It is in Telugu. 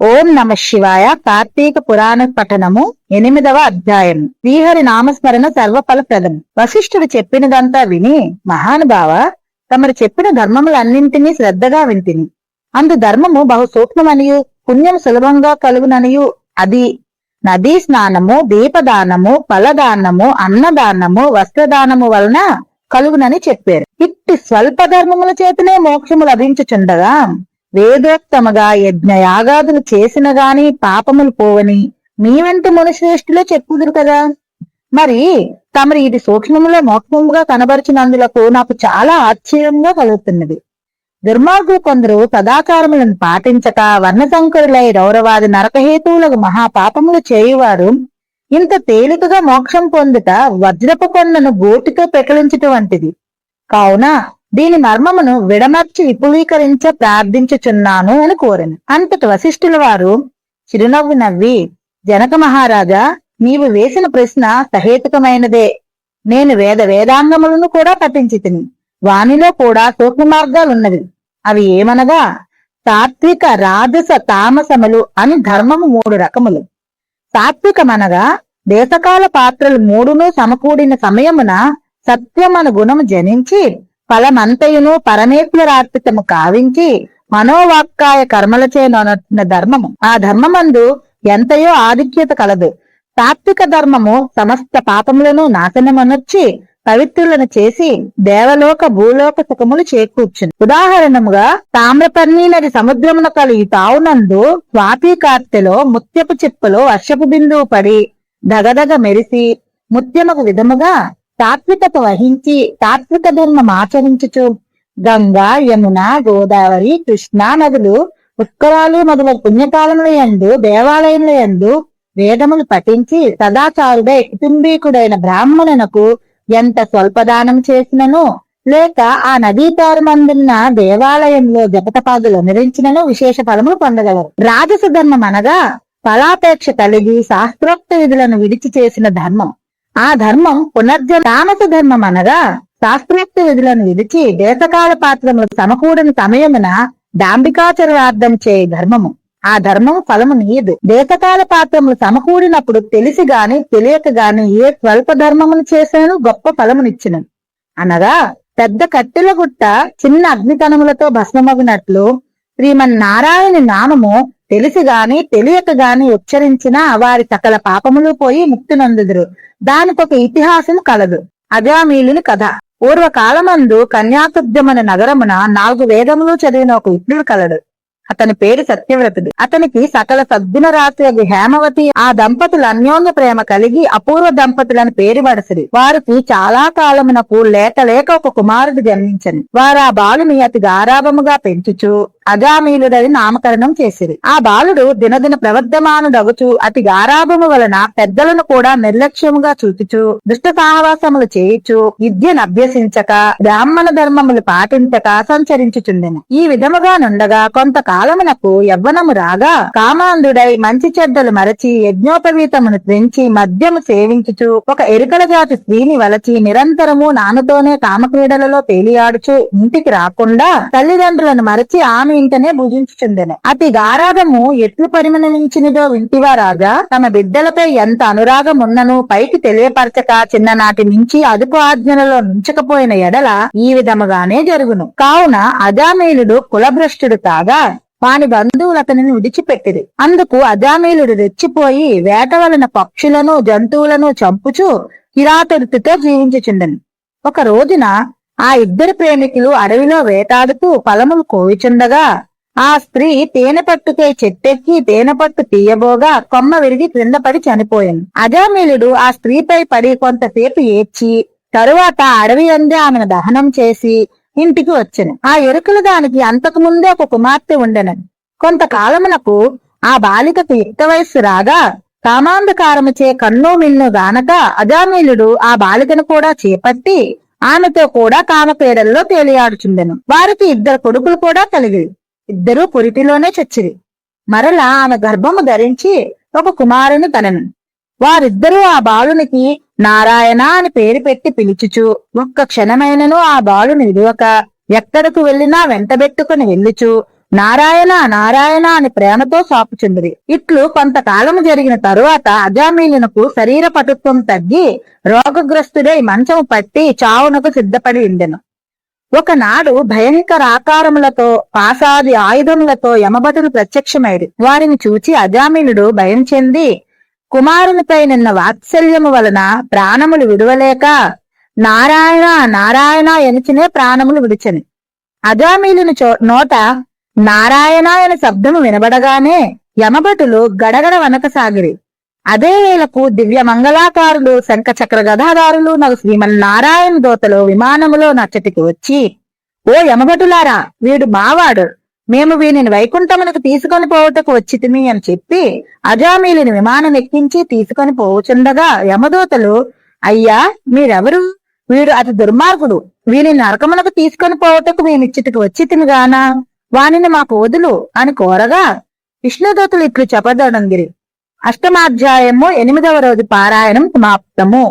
ఓం నమ శివాయ. కార్తీక పురాణ పఠనము ఎనిమిదవ అధ్యాయం. శ్రీహరి నామస్మరణ సర్వఫలప్రదం. వశిష్ఠుడు చెప్పినదంతా విని మహానుభావ తమరు చెప్పిన ధర్మములన్నింటినీ శ్రద్ధగా వింటిని. అందు ధర్మము బహు సూక్ష్మమనియు పుణ్యం సులభంగా కలుగుననియు. అది నదీ స్నానము దీపదానము ఫలదానము అన్నదానము వస్త్రదానము వలన కలుగునని చెప్పారు. ఇట్టి స్వల్ప ధర్మముల చేతనే మోక్షము లభించుచుండగా వేదోక్తముగా యజ్ఞయాగాదులు చేసిన గాని పాపములు పోవని మీ వెంట మునిశ్రేష్ఠులే చెప్పుదురు కదా. మరి తమరి ఇది సూక్ష్మములో మోక్షముగా కనబరిచినందులకు నాకు చాలా ఆశ్చర్యంగా కలుగుతున్నది. దుర్మార్గులు కొందరు సదాచారములను పాటించక వర్ణశంకరులై రౌరవాది నరకహేతువులకు మహాపాపములు చేయువారు ఇంత తేలికగా మోక్షం పొందుట వజ్రపు కొండను గోటితో పెకలించటం వంటిది. కావున దీని మర్మమును విడమర్చి విపులీకరించ ప్రార్థించుచున్నాను అని కోరెను. అంతటి వశిష్ఠుల వారు చిరునవ్వు నవ్వి జనక మహారాజా నీవు వేసిన ప్రశ్న సహేతుకమైనదే. నేను వేద వేదాంగములను కూడా పఠించి తిని వానిలో కూడా సూక్ష్మ మార్గాలున్నవి అవి ఏమనగా సాత్విక రాజస తామసములు అని ధర్మము మూడు రకములు. సాత్వికమనగా దేశకాల పాత్రలు మూడును సమకూడిన సమయమున సత్యమను గుణము జనించి ఫలమంతయును పరమేశ్వరార్పితము కావించి మనోవాక్కాయ కర్మలచే నొనర్చిన ధర్మము. ఆ ధర్మమందు ఎంతయో ఆధిక్యత కలదు. సాత్విక ధర్మము సమస్త పాపములను నాశనమనొచ్చి పవిత్రులను చేసి దేవలోక భూలోక సుఖములు చేకూర్చును. ఉదాహరణముగా తామ్రపర్ణి నది సముద్రమున కలిగి తావునందు స్వాతి కార్తెలో ముత్యపు చిప్పలో వర్షపు బిందువు పడి దగదగ మెరిసి ముత్యముకు విధముగా తాత్వికత వహించి తాత్విక ధర్మం ఆచరించుచు గంగా యమున గోదావరి కృష్ణా నదులు పుష్కరాలు మొదలగు పుణ్యకాలముల యందు దేవాలయముల యందు వేదములు పఠించి సదాచారుడై కుటుంబీకుడైన బ్రాహ్మణునకు ఎంత స్వల్పదానం చేసినను లేక ఆ నదీ తారుమందున్న దేవాలయంలో జపతపాదులు నిరించినను విశేష ఫలములు పొందగలరు. రాజస ధర్మం అనగా ఫలాపేక్ష కలిగి శాస్త్రోక్త విధులను విడిచి చేసిన ధర్మం. ఆ ధర్మం పునర్జ తామస ధర్మం అనగా శాస్త్రోక్త విధులను విధిచి దేశకాల పాత్రములు సమకూడని సమయమున దాంబికాచరణార్థం చే ధర్మము. ఆ ధర్మం ఫలము నీయదు దేశకాల పాత్రములు సమకూడినప్పుడు తెలిసి గాని తెలియక గాని ఏ స్వల్ప ధర్మమును చేశాను గొప్ప ఫలమునిచ్చినను అనగా పెద్ద కట్టెల గుట్ట చిన్న అగ్నితనములతో భస్మమగినట్లు శ్రీమన్నారాయణ నామము తెలిసి గాని తెలియక గాని ఉచ్చరించిన వారి సకల పాపములు పోయి ముక్తి నందుదురు దానికొక ఇతిహాసం కలదు. అజామీలుని కథ. పూర్వకాలమందు కన్యాకుబ్జమన నగరమున నాలుగు వేదములు చదివిన ఒక విష్ణుడు కలడు. అతని పేరు సత్యవ్రతుడు. అతనికి సకల సద్గుణ రాశి హేమవతి ఆ దంపతులు అన్యోన్య ప్రేమ కలిగి అపూర్వ దంపతులని పేరు పడసరి. వారికి చాలా కాలమునకు లేక లేక ఒక కుమారుడు జన్మించను. వారు ఆ బాలుని అతి గారాభముగా పెంచుచు అజామీలుడని నామకరణం చేసిరి. ఆ బాలుడు దినదిన ప్రవర్ధమానుడగుచు అతి గారాభము వలన పెద్దలను కూడా నిర్లక్ష్యముగా చూచుచు దుష్ట సాహవాసములు చేయుచు విద్యను అభ్యసించక బ్రాహ్మణ ధర్మములు పాటించక సంచరించుచుండెను. ఈ విధముగా నుండగా కాలమునకు యవ్వనము రాగా కామాంధుడై మంచి చెడ్డలు మరచి యజ్ఞోపవీతమును తెంచి మద్యము సేవించుచు ఒక ఎరుకల జాతి స్త్రీని వలచి నిరంతరము నాన్నతోనే కామక్రీడలలో తేలియాడుచు ఇంటికి రాకుండా తల్లిదండ్రులను మరచి ఆమె ఇంటనే భుజించుచుండెను. అతి గారాధము ఎట్లు పరిమణించినదో వింటివా రాజా? తమ బిడ్డలపై ఎంత అనురాగం ఉన్నను పైకి తెలియపరచక చిన్ననాటి నుంచి అదుపు ఆజ్ఞలలో నుంచకపోయిన ఎడల ఈ విధముగానే జరుగును. కావున అజామేలుడు కులభ్రష్టుడు కాగా వాని బంధువులు అతనిని విడిచిపెట్టిరి. అందుకు అజామేలుడు రెచ్చిపోయి వేట వలన పక్షులను జంతువులను చంపుచూ కిరాతరుతితో జీవించుచుండెను. ఒక రోజున ఆ ఇద్దరు ప్రేమికులు అడవిలో వేటాడుతూ ఫలములు కోవిచుండగా ఆ స్త్రీ తేనె పట్టుకై చెట్టెక్కి తేనె పట్టు తీయబోగా కొమ్మ విరిగి క్రింద పడి చనిపోయింది. అజామీలుడు ఆ స్త్రీపై పడి కొంతసేపు ఏడ్చి తరువాత అడవి అందే ఆమెను దహనం చేసి ఇంటికి వచ్చెను. ఆ ఎరుకలు దానికి అంతకు ముందే ఒక కుమార్తె ఉండెనని కొంతకాలమునకు ఆ బాలికకు యుక్త వయస్సు రాగా కామాంధకారముచే కన్ను మిన్ను గానక అజామీలుడు ఆ బాలికను కూడా చేపట్టి ఆమెతో కూడా కామపేడల్లో తేలియాడుచుండెను. వారికి ఇద్దరు కొడుకులు కూడా కలిగి ఇద్దరూ పురిటిలోనే చచ్చిరి. మరలా ఆమె గర్భము ధరించి ఒక కుమారుని తనను. వారిద్దరూ ఆ బాలునికి నారాయణ అని పేరు పెట్టి పిలుచుచు ఒక్క క్షణమైనను ఆ బాలుని విలువక ఎక్కడకు వెళ్ళినా వెంటబెట్టుకుని వెళ్ళుచు నారాయణ నారాయణ అని ప్రేమతో సాపుచుండిరి ఇట్లు కొంతకాలము జరిగిన తరువాత అజామీలునకు శరీర పటుత్వం తగ్గి రోగగ్రస్తుడై మంచము పట్టి చావునకు సిద్ధపడి ఉండెను ఒకనాడు భయంకర ఆకారములతో పాసాది ఆయుధములతో యమభటులు ప్రత్యక్షమైరు. వారిని చూచి అజామీనుడు భయం చెంది కుమారునిపై నిన్న వాత్సల్యము వలన ప్రాణములు విడువలేక నారాయణ నారాయణ ఎనిచినే ప్రాణములు విడిచని. అజామీలుని చో నోట నారాయణ అనే శబ్దము వినబడగానే యమభటులు గడగడ వనకసాగిరి అదే వేళకు దివ్య మంగళాకారులు శంఖ చక్ర గదాదారులు నాకు శ్రీమన్నారాయణ దోతలు విమానములో నచ్చటికి వచ్చి ఓ యమభటులారా వీడు మావాడు. మేము వీనిని వైకుంఠమునకు తీసుకొని పోవుటకు వచ్చితిమి అని చెప్పి అజామీలిని విమానం ఎక్కించి తీసుకొని పోవుచుండగా యమదూతలు అయ్యా మీరెవరు? వీడు అతి దుర్మార్గుడు. వీనిని నరకమునకు తీసుకొని పోవుటకు మేమిచ్చిటికి వచ్చితిమి గానా? వానిని మాకు వదులు అని కోరగా విష్ణుదూతులు ఇట్లు చెప్పదడంగిరి అష్టమాధ్యాయము ఎనిమిదవ రోజు పారాయణం సమాప్తము.